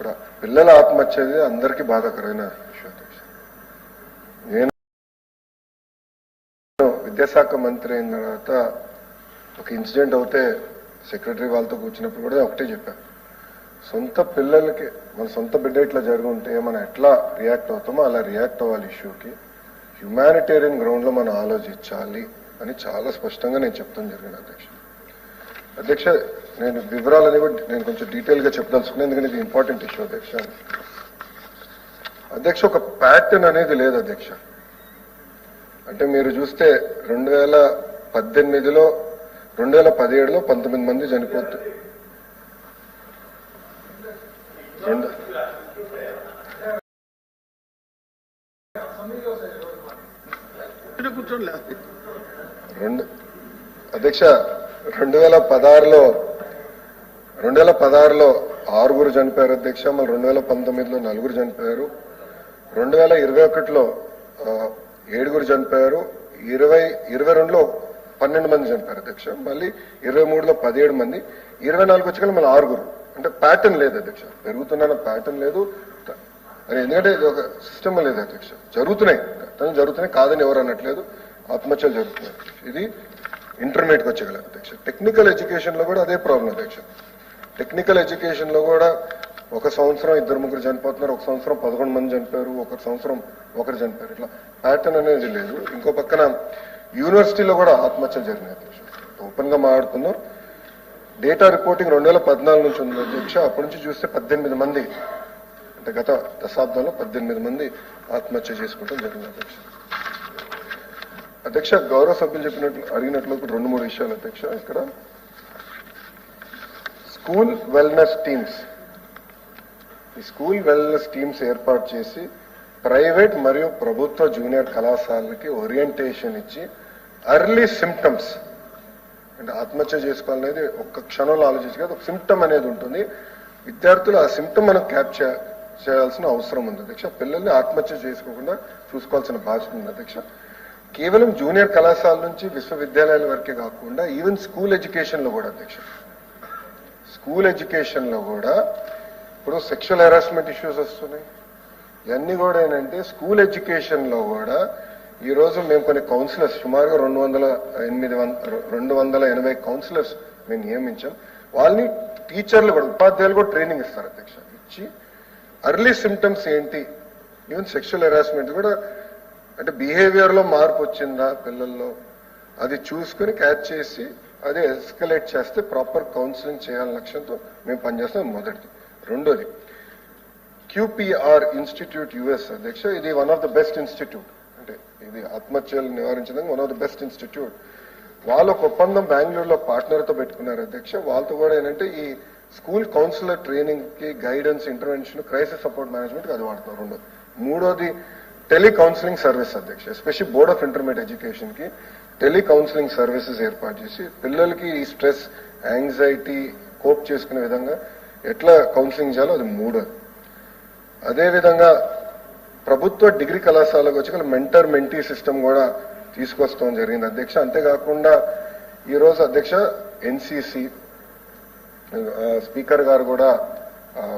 ఇక్కడ పిల్లల ఆత్మహత్య అనేది అందరికీ బాధాకరమైన విషయం నేను విద్యాశాఖ మంత్రి అయిన తర్వాత ఒక ఇన్సిడెంట్ అవుతే సెక్రటరీ వాళ్ళతో కూర్చున్నప్పుడు కూడా ఒకటే చెప్పాను సొంత పిల్లలకి మన సొంత బిడ్డ ఇట్లా జరుగుంటే మనం ఎట్లా రియాక్ట్ అవుతామో అలా రియాక్ట్ అవ్వాలి ఇష్యూకి. హ్యుమానిటేరియన్ గ్రౌండ్లో మనం ఆలోచించాలి అని చాలా స్పష్టంగా నేను చెప్తాను జరిగిన అధ్యక్ష. అధ్యక్ష నేను వివరాలని కూడా నేను కొంచెం డీటెయిల్గా చెప్పదలుచుకున్నాను ఎందుకంటే ఇది ఇంపార్టెంట్ ఇష్యూ అధ్యక్ష. అధ్యక్ష ఒక ప్యాటర్న్ అనేది లేదు అధ్యక్ష. అంటే మీరు చూస్తే రెండు వేల పద్దెనిమిదిలో రెండు వేల పదిహేడులో పంతొమ్మిది మంది చనిపోతు రెండు రెండు అధ్యక్ష రెండు వేల పదహారులో రెండు వేల పదహారులో ఆరుగురు చనిపోయారు అధ్యక్ష మళ్ళీ రెండు వేల పంతొమ్మిదిలో నలుగురు చనిపోయారు. రెండు వేల ఇరవై ఒకటిలో ఏడుగురు చనిపోయారు. ఇరవై ఇరవై రెండులో పన్నెండు మంది చనిపోయారు అధ్యక్ష మళ్ళీ ఇరవై మూడులో పదిహేడు మంది. ఇరవై నాలుగు వచ్చి మళ్ళీ ఆరుగురు. అంటే ప్యాటర్న్ లేదు అధ్యక్ష. పెరుగుతున్న ప్యాటర్న్ లేదు. ఎందుకంటే ఇది ఒక సిస్టమ్ లేదు అధ్యక్ష. జరుగుతున్నాయి. తను జరుగుతున్నాయి. కాదని ఎవరు అనట్లేదు. ఆత్మహత్యలు జరుగుతున్నాయి. ఇది ఇంటర్మీడియట్కి వచ్చేగల అధ్యక్ష. టెక్నికల్ ఎడ్యుకేషన్లో కూడా అదే ప్రాబ్లం అధ్యక్ష. టెక్నికల్ ఎడ్యుకేషన్లో కూడా ఒక సంవత్సరం ఇద్దరు ముగ్గురు చనిపోతున్నారు ఒక సంవత్సరం పదకొండు మంది చనిపోయారు ఒక సంవత్సరం ఒకరు చనిపోయారు. ఇట్లా ప్యాటర్న్ అనేది లేదు. ఇంకో పక్కన యూనివర్సిటీలో కూడా ఆత్మహత్యలు జరిగినాయి. అధ్యక్ష ఓపెన్గా మాట్లాడుతున్నారు డేటా రిపోర్టింగ్ రెండు వేల పద్నాలుగు నుంచి ఉంది. అధ్యక్ష అప్పటి నుంచి చూస్తే పద్దెనిమిది మంది అంటే గత దశాబ్దంలో పద్దెనిమిది మంది ఆత్మహత్య చేసుకోవడం జరిగింది అధ్యక్ష. అధ్యక్ష గౌరవ సభ్యులు చెప్పినట్లు అడిగినట్లు రెండు మూడు విషయాలు అధ్యక్ష. ఇక్కడ స్కూల్ వెల్నెస్ టీమ్స్. ఈ స్కూల్ వెల్నెస్ టీమ్స్ ఏర్పాటు చేసి ప్రైవేట్ మరియు ప్రభుత్వ జూనియర్ కళాశాలకి ఓరియంటేషన్ ఇచ్చి అర్లీ సిమ్టమ్స్ అంటే ఆత్మహత్య చేసుకోవాలనేది ఒక్క క్షణంలో ఆలోచించి కాదు ఒక సిమ్టమ్ అనేది ఉంటుంది. విద్యార్థులు ఆ సిమ్టమ్ మనం క్యాప్చర్ చేయాల్సిన అవసరం ఉంది. అధ్యక్ష పిల్లల్ని ఆత్మహత్య చేసుకోకుండా చూసుకోవాల్సిన బాధ్యత ఉంది అధ్యక్ష. కేవలం జూనియర్ కళాశాల నుంచి విశ్వవిద్యాలయాల వరకే కాకుండా ఈవెన్ స్కూల్ ఎడ్యుకేషన్లో కూడా అధ్యక్ష. స్కూల్ ఎడ్యుకేషన్లో కూడా ఇప్పుడు సెక్షువల్ హెరాస్మెంట్ ఇష్యూస్ వస్తున్నాయి. ఇవన్నీ కూడా ఏంటంటే స్కూల్ ఎడ్యుకేషన్లో కూడా ఈ రోజు మేము కొన్ని కౌన్సిలర్స్ సుమారుగా రెండు వందల ఎనిమిది రెండు వందల ఎనభై కౌన్సిలర్స్ మేము నియమించాం. వాళ్ళని టీచర్లు కూడా ఉపాధ్యాయులు కూడా ట్రైనింగ్ ఇస్తారు అధ్యక్ష. ఇచ్చి అర్లీ సిమ్టమ్స్ ఏంటి? ఈవెన్ సెక్షువల్ హెరాస్మెంట్ కూడా అంటే బిహేవియర్లో మార్పు వచ్చిందా పిల్లల్లో? అది చూసుకుని క్యాచ్ చేసి అదే ఎస్కలేట్ చేస్తే ప్రాపర్ కౌన్సిలింగ్ చేయాలని లక్ష్యంతో మేము పనిచేస్తాం మొదటిది. రెండోది క్యూపీఆర్ ఇన్స్టిట్యూట్ యుఎస్ అధ్యక్ష ఇది one of the best institute అంటే ఇది ఆత్మహత్యలు నివారించడానికి one of the best institute వాళ్ళు ఒక ఒప్పందం బెంగళూరులో పార్ట్నర్తో పెట్టుకున్నారు అధ్యక్ష. వాళ్ళతో కూడా ఏంటంటే ఈ స్కూల్ కౌన్సిలర్ ట్రైనింగ్కి guidance intervention crisis support management అది వాడుతున్నారు రెండోది. మూడోది టెలి కౌన్సిలింగ్ సర్వీస్ అధ్యక్ష ఎస్పెషల్ బోర్డ్ ఆఫ్ ఇంటర్మీడియట్ ఎడ్యుకేషన్కి. టెలి కౌన్సిలింగ్ సర్వీసెస్ ఏర్పాటు చేసి పిల్లలకి ఈ స్ట్రెస్ యాంగ్జైటీ కోప్ చేసుకునే విధంగా ఎట్లా కౌన్సిలింగ్ చేయాలో అది మూడోది అదేవిధంగా ప్రభుత్వ డిగ్రీ కళాశాలకు వచ్చి మెంటర్ మెంటీ సిస్టమ్ కూడా తీసుకొస్తాం జరిగింది. అధ్యక్ష అంతేకాకుండా ఈ రోజు అధ్యక్ష ఎన్సిసి స్పీకర్ గారు కూడా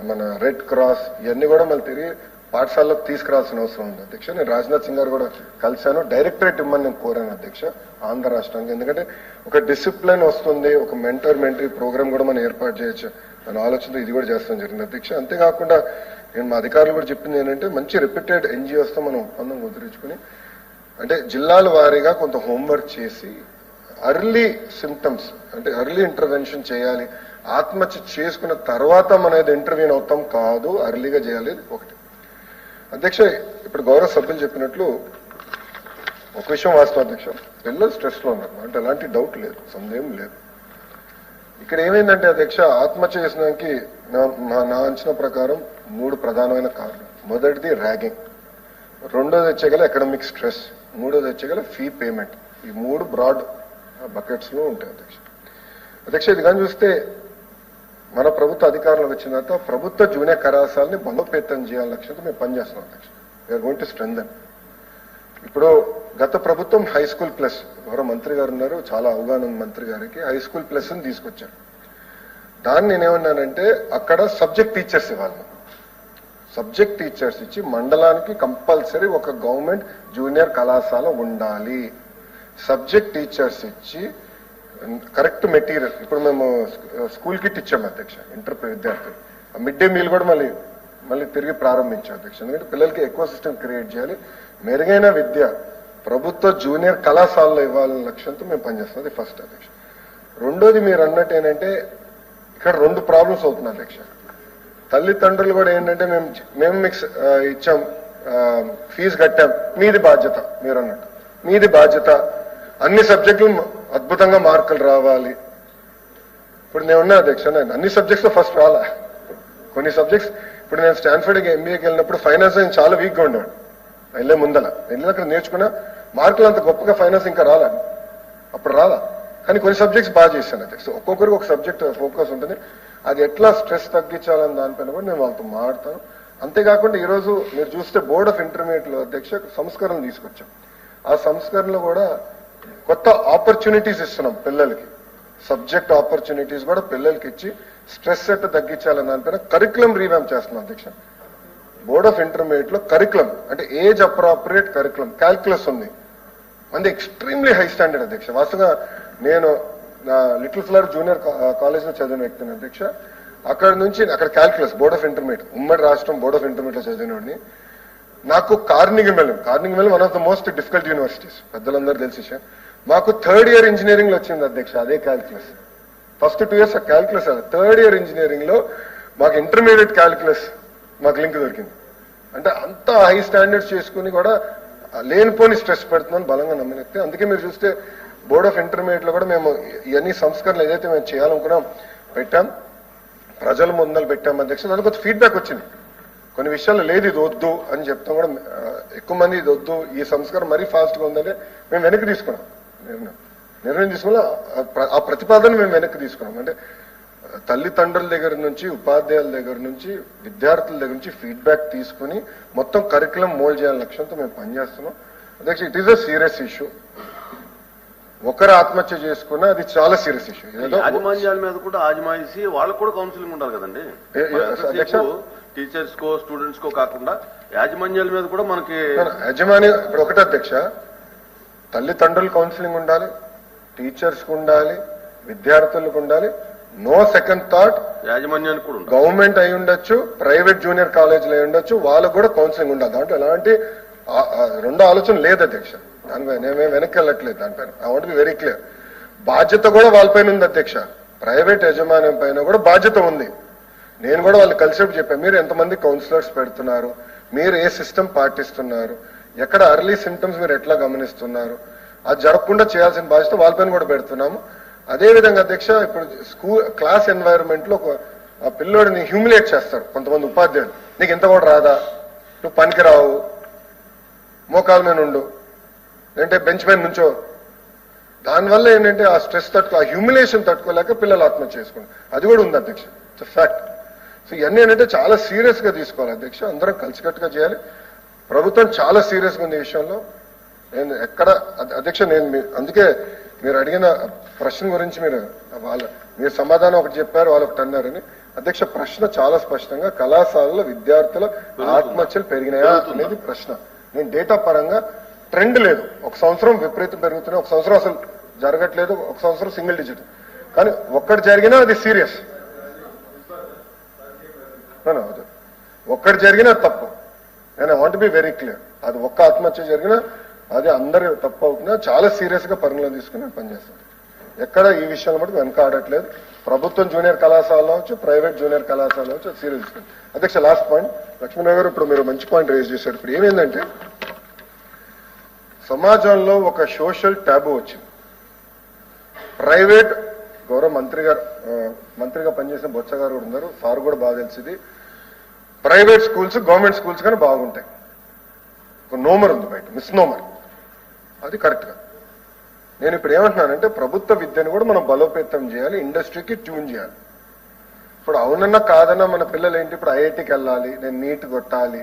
మన రెడ్ క్రాస్ ఇవన్నీ కూడా మళ్ళీ తిరిగి పాఠశాలకు తీసుకురావాల్సిన అవసరం ఉంది. అధ్యక్ష నేను రాజ్నాథ్ సింగ్ గారు కూడా కలిశాను. డైరెక్టరేట్ ఇమ్మని నేను కోరాను అధ్యక్ష ఆంధ్ర రాష్ట్రానికి. ఎందుకంటే ఒక డిసిప్లిన్ వస్తుంది ఒక మెంటర్ మెంటరీ ప్రోగ్రామ్ కూడా మనం ఏర్పాటు చేయొచ్చు అని ఆలోచనతో ఇది కూడా చేస్తాం జరిగింది అధ్యక్ష. అంతేకాకుండా నేను మా అధికారులు కూడా చెప్పింది ఏంటంటే మంచి రిపీటెడ్ ఎన్జిఓస్తో మనం ఒప్పందం కుదిరించుకుని అంటే జిల్లాల వారీగా కొంత హోంవర్క్ చేసి అర్లీ సిమ్టమ్స్ అంటే అర్లీ ఇంటర్వెన్షన్ చేయాలి ఆత్మహత్య చేసుకున్న తర్వాత మనం ఏదో ఇంటర్వ్యూన్ అవుతాం కాదు అర్లీగా చేయాలి ఒకటి. అధ్యక్ష ఇప్పుడు గౌరవ సభ్యులు చెప్పినట్లు ఒక విషయం వాస్తవం అధ్యక్ష. పిల్లలు స్ట్రెస్లో ఉన్నారు. అంటే ఎలాంటి డౌట్ లేదు. సందేహం లేదు. ఇక్కడ ఏమైందంటే అధ్యక్ష ఆత్మహత్య చేసినానికి నా- నా- నా అంచనా ప్రకారం మూడు ప్రధానమైన కారణం మొదటిది ర్యాగింగ్ రెండోది వచ్చేగల ఎకనామిక్ స్ట్రెస్ మూడోది వచ్చేగల ఫీ పేమెంట్ ఈ మూడు బ్రాడ్ బకెట్స్లో ఉంటాయి అధ్యక్ష. అధ్యక్ష ఇది కానీ చూస్తే మన ప్రభుత్వ అధికారులు వచ్చిన తర్వాత ప్రభుత్వ జూనియర్ కళాశాలని బలోపేతం చేయాలని లక్ష్యంతో మేము పనిచేస్తున్నాం లక్ష్యం వీఆర్ గోయింగ్ టు స్ట్రెంగ్ ఇప్పుడు గత ప్రభుత్వం హై స్కూల్ ప్లస్ ఎవరో మంత్రి గారు ఉన్నారు చాలా అవగాహన ఉంది మంత్రి గారికి హై స్కూల్ ప్లస్ అని తీసుకొచ్చారు. దాన్ని నేనేమన్నానంటే అక్కడ సబ్జెక్ట్ టీచర్స్ ఇవ్వాలి. సబ్జెక్ట్ టీచర్స్ ఇచ్చి మండలానికి కంపల్సరీ ఒక గవర్నమెంట్ జూనియర్ కళాశాల ఉండాలి. సబ్జెక్ట్ టీచర్స్ ఇచ్చి కరెక్ట్ మెటీరియల్ ఇప్పుడు మేము స్కూల్ కిట్ ఇచ్చాము అధ్యక్ష ఇంటర్ విద్యార్థులు మిడ్ డే మీల్ కూడా మళ్ళీ మళ్ళీ తిరిగి ప్రారంభించాం అధ్యక్ష. ఎందుకంటే పిల్లలకి ఎక్కువ సిస్టమ్ క్రియేట్ చేయాలి. మెరుగైన విద్య ప్రభుత్వ జూనియర్ కళాశాలలో ఇవ్వాలనే లక్ష్యంతో మేము పనిచేస్తుంది ఫస్ట్ అధ్యక్ష. రెండోది మీరు అన్నట్టు ఏంటంటే ఇక్కడ రెండు ప్రాబ్లమ్స్ అవుతున్నాయి అధ్యక్ష. తల్లిదండ్రులు కూడా ఏంటంటే మేము మేము మిక్స్ ఇచ్చాం ఫీజు కట్టాం. మీది బాధ్యత మీరు అన్నట్టు. మీది బాధ్యత. అన్ని సబ్జెక్టులు అద్భుతంగా మార్కులు రావాలి. ఇప్పుడు నేను ఉన్నా అధ్యక్ష నేను అన్ని సబ్జెక్ట్స్ ఫస్ట్ రాలా? కొన్ని సబ్జెక్ట్స్ ఇప్పుడు నేను స్టాన్ఫర్డ్కి ఎంబీఏకి వెళ్ళినప్పుడు ఫైనాన్స్ నేను చాలా వీక్గా ఉండేవాడు వెళ్ళే ముందల. వెళ్ళి అక్కడ నేర్చుకున్నా మార్కులు అంత గొప్పగా ఫైనాన్స్ ఇంకా రాలా? అప్పుడు రాలా. కానీ కొన్ని సబ్జెక్ట్స్ బాగా చేశాను అధ్యక్ష. ఒక్కొక్కరికి ఒక సబ్జెక్ట్ ఫోకస్ ఉంటుంది. అది ఎట్లా స్ట్రెస్ తగ్గించాలని దానిపైన కూడా నేను వాళ్ళతో మాట్లాడతాను. అంతేకాకుండా ఈరోజు మీరు చూస్తే బోర్డ్ ఆఫ్ ఇంటర్మీడియట్లో అధ్యక్ష సంస్కరణలు తీసుకొచ్చాం. ఆ సంస్కరణలో కూడా కొత్త ఆపర్చునిటీస్ ఇస్తున్నాం పిల్లలకి. సబ్జెక్ట్ ఆపర్చునిటీస్ కూడా పిల్లలకి ఇచ్చి స్ట్రెస్ ఎట్ తగ్గించాలని దానిపైన కరికులం రీవ్యామ్ చేస్తున్నాం అధ్యక్ష. బోర్డ్ ఆఫ్ ఇంటర్మీడియట్లో కరికులం అంటే ఏజ్ అప్రాపరియేట్ కరికులం క్యాల్కులస్ ఉంది. మంది ఎక్స్ట్రీమ్లీ హై స్టాండర్డ్ అధ్యక్ష. వాస్తవంగా నేను లిటిల్ ఫ్లవర్ జూనియర్ కాలేజ్లో చదివిన వ్యక్తిని అధ్యక్ష. అక్కడ నుంచి అక్కడ క్యాల్కులస్ బోర్డ్ ఆఫ్ ఇంటర్మీడియట్ ఉమ్మడి రాష్ట్రం బోర్డ్ ఆఫ్ ఇంటర్మీడియట్లో చదివినవాడిని నాకు Carnegie Mellon Carnegie Mellon one of the most difficult universities పెద్దలందరూ తెలిసి విషయం. మాకు థర్డ్ ఇయర్ ఇంజనీరింగ్లో వచ్చింది అధ్యక్ష అదే calculus first two years calculus third year ఇంజనీరింగ్లో మాకు ఇంటర్మీడియట్ క్యాల్కులస్ మాకు లింక్ దొరికింది. అంటే అంత హై స్టాండర్డ్స్ చేసుకుని కూడా లేనిపోని స్ట్రెస్ పెడుతుందని బలంగా నమ్మినట్టే అందుకే మీరు చూస్తే బోర్డ్ ఆఫ్ ఇంటర్మీడియట్లో కూడా మేము ఇవన్నీ సంస్కరణలు ఏదైతే మేము చేయాలనుకున్నాం పెట్టాం. ప్రజల ముందలు పెట్టాం అధ్యక్ష. దానికి కొంచెం ఫీడ్బ్యాక్ వచ్చింది. కొన్ని విషయాలు లేదు ఇది వద్దు అని చెప్తాం కూడా ఎక్కువ మంది ఇది వద్దు ఈ సంస్కారం మరీ ఫాస్ట్గా ఉందంటే మేము వెనక్కి తీసుకున్నాం. నిర్ణయం నిర్ణయం తీసుకున్నా ఆ ప్ర- ఆ ప్రతిపాదన మేము వెనక్కి తీసుకున్నాం. అంటే తల్లిదండ్రుల దగ్గర నుంచి ఉపాధ్యాయుల దగ్గర నుంచి విద్యార్థుల దగ్గర నుంచి ఫీడ్బ్యాక్ తీసుకుని మొత్తం కరికులం మోల్డ్ చేయాలని లక్ష్యంతో మేము పనిచేస్తున్నాం. అధ్యక్ష it is a serious issue ఒకరు ఆత్మహత్య చేసుకున్నా అది చాలా సీరియస్ ఇష్యూ మీద కూడా ఆజమాయిసి వాళ్ళకు కూడా కౌన్సిలింగ్ ఉండాలి కదండి? టీచర్స్ కో స్టూడెంట్స్ కో కాకుండా యాజమాన్యాల మీద కూడా మనకి యజమాని ఇప్పుడు ఒకటే అధ్యక్ష. తల్లిదండ్రులు కౌన్సిలింగ్ ఉండాలి టీచర్స్కు ఉండాలి విద్యార్థులకు ఉండాలి. నో సెకండ్ థాట్ యాజమాన్యానికి కూడా గవర్నమెంట్ అయి ఉండొచ్చు ప్రైవేట్ జూనియర్ కాలేజీలు అయి ఉండొచ్చు వాళ్ళకు కూడా కౌన్సిలింగ్ ఉండాలి. దాంట్లో ఎలాంటి రెండో ఆలోచన లేదు అధ్యక్ష. దానిపై నేమే వెనక్కి వెళ్ళట్లేదు దానిపైన I want be very clear బాధ్యత కూడా వాళ్ళపైన ఉంది అధ్యక్ష. ప్రైవేట్ యజమాన్యం పైన కూడా బాధ్యత ఉంది. నేను కూడా వాళ్ళు కలిసేపు చెప్పాను మీరు ఎంతమంది కౌన్సిలర్స్ పెడుతున్నారు? మీరు ఏ సిస్టమ్ పాటిస్తున్నారు? ఎక్కడ అర్లీ సిమ్టమ్స్ మీరు ఎట్లా గమనిస్తున్నారు? అది జరగకుండా చేయాల్సిన బాధ్యత వాళ్ళపైన కూడా పెడుతున్నాము. అదేవిధంగా అధ్యక్ష ఇప్పుడు స్కూల్ క్లాస్ ఎన్వైరన్మెంట్లో ఒక ఆ పిల్లోడిని హ్యూమిలేట్ చేస్తారు కొంతమంది ఉపాధ్యాయులు. నీకు ఇంత కూడా రాదా? నువ్వు పనికిరావు మోకాల మీద ఉండు. లేదంటే బెంచ్ పైన నుంచో. దానివల్ల ఏంటంటే ఆ స్ట్రెస్ తట్టుకో ఆ హ్యూమిలేషన్ తట్టుకోలేక పిల్లలు ఆత్మహత్య చేసుకుంటారు. అది కూడా ఉంది అధ్యక్ష. ఇట్స్ ఫ్యాక్ట్ సో ఇవన్నీ ఏంటంటే చాలా సీరియస్గా తీసుకోవాలి అధ్యక్ష. అందరం కలిసికట్టుగా చేయాలి. ప్రభుత్వం చాలా సీరియస్గా ఉంది ఈ విషయంలో. నేను ఎక్కడ అధ్- అధ్యక్ష నేను అందుకే మీరు అడిగిన ప్రశ్న గురించి మీరు వాళ్ళ మీరు సమాధానం ఒకటి చెప్పారు వాళ్ళు ఒకటి అన్నారని. అధ్యక్ష ప్రశ్న చాలా స్పష్టంగా కళాశాలలో విద్యార్థుల ఆత్మహత్యలు పెరిగినాయా అనేది ప్రశ్న. నేను డేటా పరంగా ట్రెండ్ లేదు. ఒక సంవత్సరం విపరీతం పెరుగుతున్నాయి. ఒక సంవత్సరం అసలు జరగట్లేదు. ఒక సంవత్సరం సింగిల్ డిజిట్. కానీ ఒక్కటి జరిగినా అది సీరియస్. అది ఒక్కటి జరిగినా తప్పు. నేను వాంట్ బి వెరీ క్లియర్ అది ఒక్క ఆత్మహత్య జరిగినా అది అందరి తప్పు అవుతున్నా చాలా సీరియస్గా పరిగణలో తీసుకుని పనిచేస్తాను ఎక్కడ ఈ విషయంలో మటుకు వెనక ఆడట్లేదు. ప్రభుత్వం జూనియర్ కళాశాల అవచ్చు ప్రైవేట్ జూనియర్ కళాశాల అవచ్చు సీరియస్ తీసుకుని అధ్యక్ష లాస్ట్ పాయింట్ లక్ష్మీనగర్ గారు ఇప్పుడు మీరు మంచి పాయింట్ రేజ్ చేశారు. ఇప్పుడు ఏమైందంటే సమాజంలో ఒక సోషల్ ట్యాబు వచ్చింది. ప్రైవేట్ గౌరవ మంత్రి గారు మంత్రిగా పనిచేసిన బొత్స గారు కూడా ఉన్నారు. సార్ కూడా బాగా తెలిసింది. ప్రైవేట్ స్కూల్స్ గవర్నమెంట్ స్కూల్స్ కానీ బాగుంటాయి. ఒక నోమర్ ఉంది బయట మిస్ నోమర్. అది కరెక్ట్గా నేను ఇప్పుడు ఏమంటున్నానంటే ప్రభుత్వ విద్యను కూడా మనం బలోపేతం చేయాలి ఇండస్ట్రీకి ట్యూన్ చేయాలి. ఇప్పుడు అవునన్నా కాదన్నా మన పిల్లలు ఏంటి ఇప్పుడు ఐఐటికి వెళ్ళాలి నేను నీట్ కొట్టాలి.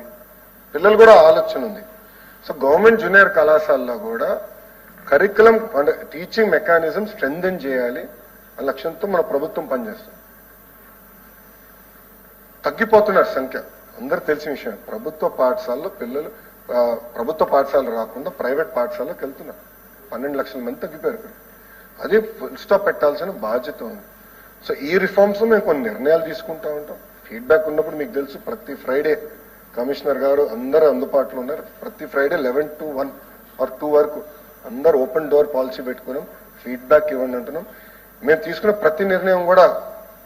పిల్లలు కూడా ఆలోచన ఉంది. సో గవర్నమెంట్ జూనియర్ కళాశాలలో కూడా కరికులం అంటే టీచింగ్ మెకానిజం స్ట్రెంగ్ చేయాలి. లక్ష్యంతో మన ప్రభుత్వం పనిచేస్తుంది. తగ్గిపోతున్నారు సంఖ్య. అందరు తెలిసిన విషయం. ప్రభుత్వ పాఠశాలలో పిల్లలు ప్రభుత్వ పాఠశాలలు రాకుండా ప్రైవేట్ పాఠశాలకు వెళ్తున్నారు. పన్నెండు లక్షల మంది తగ్గిపోయారు ఇక్కడ ఫుల్ స్టాప్ పెట్టాల్సిన బాధ్యత ఉంది. సో ఈ రిఫార్మ్స్ మేము కొన్ని నిర్ణయాలు తీసుకుంటా ఉంటాం. ఫీడ్బ్యాక్ ఉన్నప్పుడు మీకు తెలుసు ప్రతి ఫ్రైడే కమిషనర్ గారు అందరూ అందుబాటులో ఉన్నారు. ప్రతి Friday eleven to one or two వరకు అందరు ఓపెన్ డోర్ పాలసీ పెట్టుకున్నాం. ఫీడ్బ్యాక్ ఇవ్వండి అంటున్నాం. మేము తీసుకున్న ప్రతి నిర్ణయం కూడా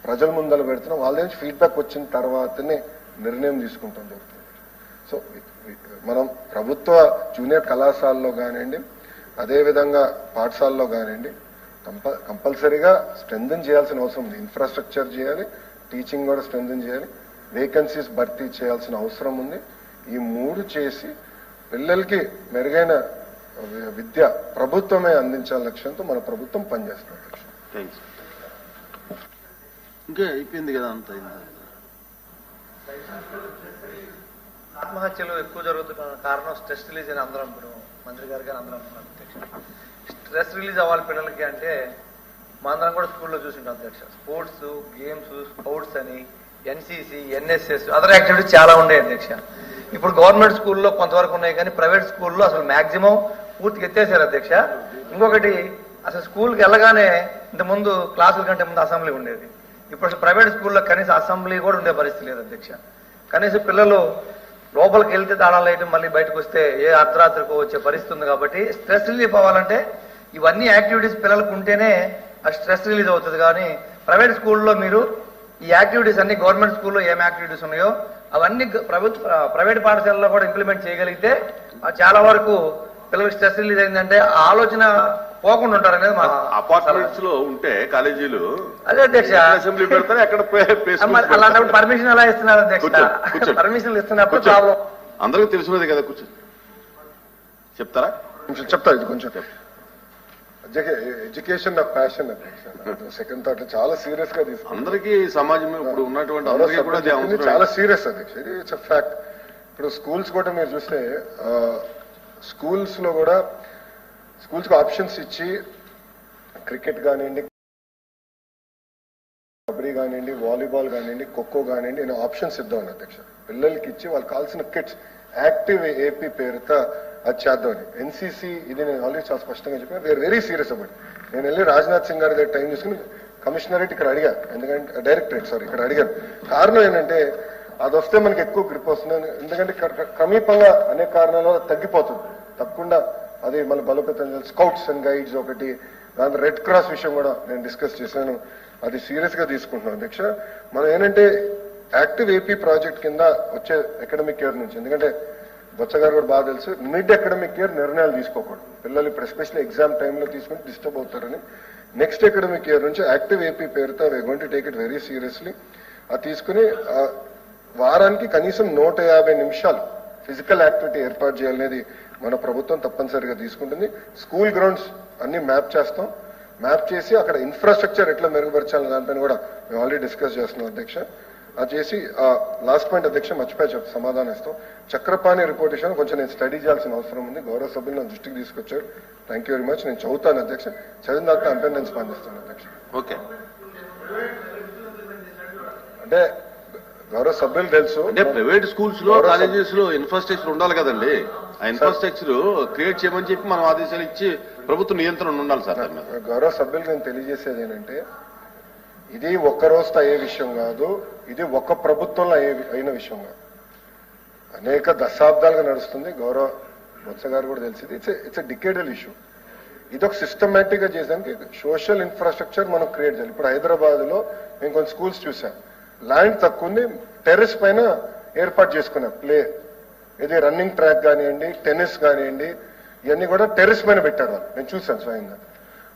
ప్రజల ముందర పెడుతున్నాం. వాళ్ళ నుంచి ఫీడ్బ్యాక్ వచ్చిన తర్వాతనే నిర్ణయం తీసుకుంటాం జరుగుతుంది. సో మనం ప్రభుత్వ జూనియర్ కళాశాలలో కానివ్వండి అదేవిధంగా పాఠశాలలో కానివ్వండి కంప కంపల్సరీగా స్ట్రెంథన్ చేయాల్సిన అవసరం ఉంది. ఇన్ఫ్రాస్ట్రక్చర్ చేయాలి టీచింగ్ కూడా స్ట్రెంథన్ చేయాలి. వేకెన్సీస్ భర్తీ చేయాల్సిన అవసరం ఉంది. ఈ మూడు చేసి పిల్లలకి మెరుగైన విద్య ప్రభుత్వమే అందించాల లక్ష్యంతో మన ప్రభుత్వం పనిచేస్తుంది థ్యాంక్స్ ఇంకా అయిపోయింది కదా అంత అయింది ఆత్మహత్యలు ఎక్కువ జరుగుతున్న కారణం స్ట్రెస్ రిలీజ్ అని అందరం ఇప్పుడు మంత్రి గారు కానీ అందరం అంటున్నారు అధ్యక్ష. స్ట్రెస్ రిలీజ్ అవ్వాలి పిల్లలకి అంటే మా అందరం కూడా స్కూల్లో చూసింటాం అధ్యక్ష. స్పోర్ట్స్ గేమ్స్ స్పోర్ట్స్ అని ఎన్సీసీ ఎన్ఎస్ఎస్ అదర్ యాక్టివిటీస్ చాలా ఉన్నాయి అధ్యక్ష. ఇప్పుడు గవర్నమెంట్ స్కూల్లో కొంతవరకు ఉన్నాయి కానీ ప్రైవేట్ స్కూల్లో అసలు మాక్సిమం పూర్తిగా ఎత్తేసారు అధ్యక్ష. ఇంకొకటి అసలు స్కూల్కి వెళ్ళగానే ఇంత ముందు క్లాసుల కంటే ముందు అసెంబ్లీ ఉండేది. ఇప్పుడు ప్రైవేట్ స్కూల్లో కనీసం అసెంబ్లీ కూడా ఉండే పరిస్థితి లేదు అధ్యక్ష. కనీసం పిల్లలు లోపలికి వెళ్తే తాళాలు మళ్ళీ బయటకు వస్తే ఏ అర్ధరాత్రికో వచ్చే పరిస్థితి ఉంది కాబట్టి స్ట్రెస్ రిలీఫ్ అవ్వాలంటే ఇవన్నీ యాక్టివిటీస్ పిల్లలకు ఉంటేనే ఆ స్ట్రెస్ రిలీజ్ అవుతుంది. కానీ ప్రైవేట్ స్కూల్లో మీరు ఈ యాక్టివిటీస్ అన్ని గవర్నమెంట్ స్కూల్లో ఏం యాక్టివిటీస్ ఉన్నాయో అవన్నీ ప్రభుత్వ ప్రైవేట్ పాఠశాలలో కూడా ఇంప్లిమెంట్ చేయగలిగితే చాలా వరకు పిల్లలకు స్ట్రెస్ రిలీజ్ అయిందంటే ఆ ఆలోచన పోకుండా ఉంటారనేది మా అపార్ట్మెంట్స్లో ఉంటే కాలేజీలు అదే అధ్యక్ష. అసెంబ్లీ పెడతారు ఎక్కడ అలాంటప్పుడు. పర్మిషన్ ఎలా ఇస్తున్నారు అధ్యక్ష. పర్మిషన్లు ఇస్తున్నప్పుడు. ప్రాబ్లం అందరికీ తెలిసినది కదా కూర్చో చెప్తారా? కొంచెం చెప్తా ఇది కొంచెం ఎడ్యుకేషన్ నా ప్యాషన్ సెకండ్ థాట్ చాలా సీరియస్గా తీసుకున్నాను అందరికీ సమాజం ఇప్పుడు ఉన్నటువంటి చాలా అందరికీ కూడా చాలా సీరియస్ అది ఇది ఇట్స్ ఫ్యాక్ట్ ఇప్పుడు స్కూల్స్ కూడా మీరు చూస్తే స్కూల్స్లో కూడా స్కూల్స్కి ఆప్షన్స్ ఇచ్చి క్రికెట్ కానివ్వండి కబడ్డీ కానివ్వండి వాలీబాల్ కానివ్వండి ఖోఖో కానివ్వండి నేను ఆప్షన్స్ ఇద్దామని అధ్యక్ష. పిల్లలకి ఇచ్చి వాళ్ళకి కావాల్సిన కిట్స్ యాక్టివ్ ఏపీ పేరుతో అది చేద్దామని. ఎన్సీసీ ఇది నేను ఆల్రెడీ చాలా స్పష్టంగా చెప్పాను వేర్ వెరీ సీరియస్ అబౌట్ నేను వెళ్ళి రాజ్నాథ్ సింగ్ గారి దగ్గర టైం తీసుకుని కమిషనరేట్ ఇక్కడ అడిగా ఎందుకంటే uh, డైరెక్టరేట్ సారీ ఇక్కడ అడిగాను. కారణం ఏంటంటే అది వస్తే మనకి ఎక్కువ గ్రిప్ వస్తుంది ఎందుకంటే క్ర- క్రమీపంగా అనేక కారణాల వల్ల తగ్గిపోతుంది. తప్పకుండా అది మన బలోపేతం స్కౌట్స్ అండ్ గైడ్స్ ఒకటి. దాని రెడ్ క్రాస్ విషయం కూడా నేను డిస్కస్ చేశాను. అది సీరియస్గా తీసుకుంటున్నాం అధ్యక్ష. మనం ఏంటంటే యాక్టివ్ ఏపీ ప్రాజెక్ట్ కింద వచ్చే అకాడమిక్ ఇయర్ నుంచి ఎందుకంటే బొత్స గారు కూడా బాగా తెలుసు మిడ్ అకాడమిక్ ఇయర్ నిర్ణయాలు తీసుకోకూడదు. పిల్లలు ఇప్పుడు ఎస్పెషల్లీ ఎగ్జామ్ టైంలో తీసుకుని డిస్టర్బ్ అవుతారని. నెక్స్ట్ అకాడమిక్ ఇయర్ నుంచి యాక్టివ్ ఏపీ పేరుతో we gone to take it very seriously అది తీసుకుని వారానికి కనీసం నూట యాభై నిమిషాలు ఫిజికల్ యాక్టివిటీ ఏర్పాటు చేయాలనేది మన ప్రభుత్వం తప్పనిసరిగా తీసుకుంటుంది. స్కూల్ గ్రౌండ్స్ అన్ని మ్యాప్ చేస్తాం. మ్యాప్ చేసి అక్కడ ఇన్ఫ్రాస్ట్రక్చర్ ఎట్లా మెరుగుపరచాలని దానిపైన కూడా మేము ఆల్రెడీ డిస్కస్ చేస్తున్నాం అధ్యక్ష. అది చేసి లాస్ట్ పాయింట్ అధ్యక్ష మర్చిపోయి చెప్ప సమాధానం ఇస్తాం. చక్రపాణి రిపోర్ట్ విషయంలో కొంచెం నేను స్టడీ చేయాల్సిన అవసరం ఉంది. గౌరవ సభ్యులు నా దృష్టికి తీసుకొచ్చారు. థ్యాంక్ యూ వెరీ మచ్ నేను చదువుతాను అధ్యక్ష. చదివిన తర్వాత అంటే నేను స్పందిస్తాను అధ్యక్ష. ఓకే. అంటే గౌరవ సభ్యులు తెలుసు. అంటే ప్రైవేట్ స్కూల్స్లో కాలేజెస్లో ఇన్ఫ్రాస్ట్రక్చర్ ఉండాలి కదండి. ఆ ఇన్ఫ్రాస్ట్రక్చర్ క్రియేట్ చేయమని చెప్పి మనం ఆదేశాలు ఇచ్చి ప్రభుత్వ నియంత్రణ ఉండాలి సార్ గౌరవ సభ్యులకు నేను తెలియజేసేది ఏంటంటే ఇది ఒక్క రోజుతో అయ్యే విషయం కాదు ఇది ఒక్క ప్రభుత్వంలో అయ్యే అయిన విషయం కాదు. అనేక దశాబ్దాలుగా నడుస్తుంది. గౌరవ బొత్స గారు కూడా తెలిసింది. ఇట్స్ ఇట్స్ డికేడల్ ఇష్యూ ఇది ఒక సిస్టమేటిక్గా చేసానికి సోషల్ ఇన్ఫ్రాస్ట్రక్చర్ మనం క్రియేట్ చేయాలి. ఇప్పుడు హైదరాబాద్లో మేము కొన్ని స్కూల్స్ చూసాం. ల్యాండ్ తక్కువ ఉంది టెర్రస్ పైన ఏర్పాటు చేసుకున్నాం. ప్లే ఇది రన్నింగ్ ట్రాక్ కానివ్వండి టెన్నిస్ కానివ్వండి ఇవన్నీ కూడా టెర్రస్ పైన పెట్టారు వాళ్ళు. నేను చూసాను స్వయంగా.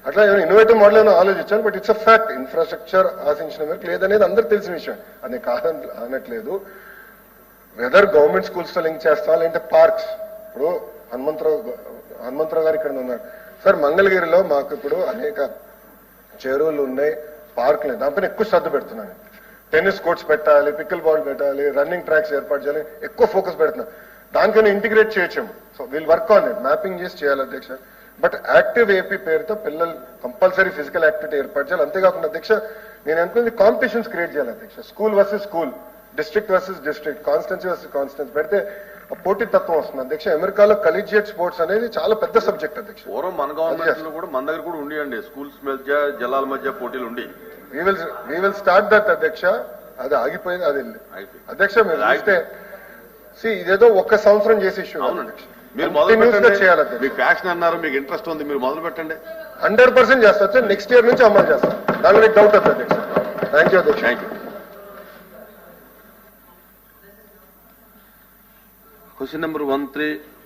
అట్లా ఇన్నోవేటివ్ మోడల్ అని ఆలోచించాను but it's a fact infrastructure ఆశించిన మేరకు లేదనేది అందరికి తెలిసిన విషయం. అది కాదని అనట్లేదు. వెదర్ గవర్నమెంట్ స్కూల్స్తో లింక్ చేస్తా లేదంటే పార్క్స్ ఇప్పుడు హనుమంతరావు హనుమంతరావు గారు ఇక్కడ ఉన్నారు. సార్ మంగళగిరిలో మాకు ఇప్పుడు అనేక చెరువులు ఉన్నాయి పార్కులు ఉన్నాయి. దానిపైన ఎక్కువ శ్రద్ధ పెడుతున్నాను. టెన్నిస్ కోర్ట్స్ పెట్టాలి పిక్కల్ బాల్ పెట్టాలి రన్నింగ్ ట్రాక్స్ ఏర్పాటు చేయాలి ఎక్కువ ఫోకస్ పెడుతున్నాం. దానికైనా integrate చేయొచ్చేమో. So we'll work on it mapping చేసి చేయాలి అధ్యక్ష. బట్ యాక్టివ్ ఏపీ పేరుతో పిల్లలు కంపల్సరీ ఫిజికల్ యాక్టివిటీ ఏర్పాటు చేయాలి. అంతేకాకుండా అధ్యక్ష నేను అనుకుంది కాంపిటీషన్స్ క్రియేట్ చేయాలి అధ్యక్ష. School versus school district versus district constituency versus constituency పెడితే పోటీ తత్వం వస్తుంది. అధ్యక్ష అమెరికాలో కలీజియేట్ స్పోర్ట్స్ అనేది చాలా పెద్ద సబ్జెక్ట్ అధ్యక్ష. పూర్వం మన గవర్నమెంట్లో కూడా మన దగ్గర కూడా ఉండియండి. స్కూల్స్ మధ్య జిల్లాల మధ్య పోటీలు ఉండి వీ విల్ స్టార్ట్ దట్ అధ్యక్ష. అది ఆగిపోయింది అది. అధ్యక్ష మీరు చూస్తే సి ఇదేదో ఒక్క సంవత్సరం చేసే ఇష్యూ మీరు మొదలు మీకు ప్యాషన్ అన్నారు మీకు ఇంట్రెస్ట్ ఉంది మీరు మొదలు పెట్టండి హండ్రెడ్ పర్సెంట్ చేస్తా నెక్స్ట్ ఇయర్ నుంచి అమలు చేస్తాం దాని డౌట్ అధ్యక్ష. థ్యాంక్ యూ అధ్యక్ష. Thank you question number 1 3